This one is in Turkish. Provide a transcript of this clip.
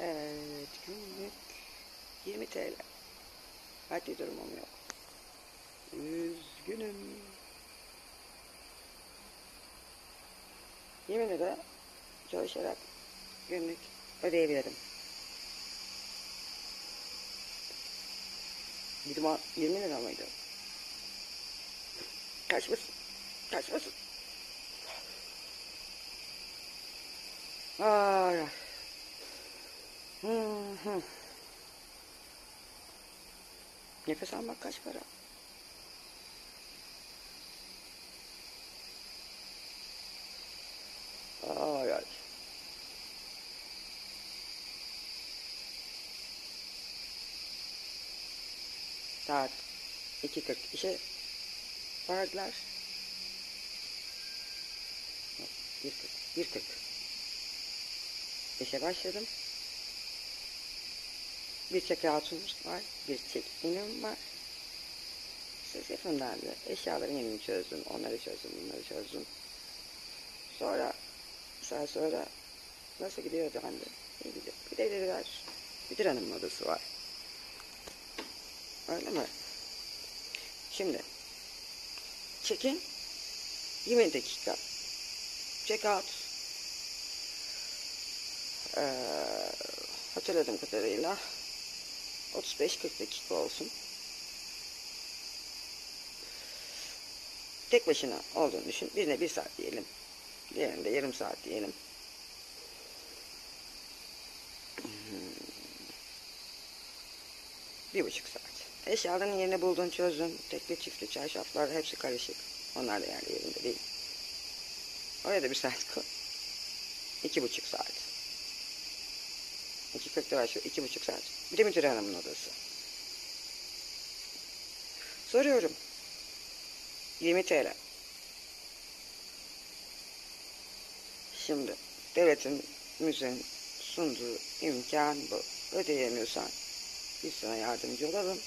Evet, günlük 20 TL. Maddi durumum yok. Üzgünüm. 20 lira çalışarak günlük ödeyebilirim. 20, 20 lira mıydı? Kaçmasın. Kaçmasın. Ay. ay. Nefes almak kaç para? Ay ay. Saat 2.40 işe vardılar. Yok, 1.40. 1.40. İşe başladım. Bir çek rahatımız var. Bir çek inim var. Ses yapımlardı. Eşyaların yenini çözdüm. Onları çözdüm. Bunları çözdüm. Sonra saat sonra nasıl gidiyordu anne? İyi gidiyor. Bir de dediler. Müdür hanımın odası var. Öyle mi? Şimdi check-in 20 dakika. Check-out ee, hatırladığım kadarıyla 35-40 dakika olsun. Tek başına olduğunu düşün. Birine bir saat diyelim. Diğerinde yarım saat diyelim. Bir buçuk saat. Eşyaların yerini buldun çözdün. Tekli çiftli çarşaflar hepsi karışık. Onlar da yerli yerinde değil. Oraya da bir saat koy. İki buçuk saat. İki kırkta var şu iki buçuk saat. Bir de müdür hanımın odası. Soruyorum. 20 TL. Şimdi devletin müzenin sunduğu imkan bu. Ödeyemiyorsan biz sana yardımcı olalım.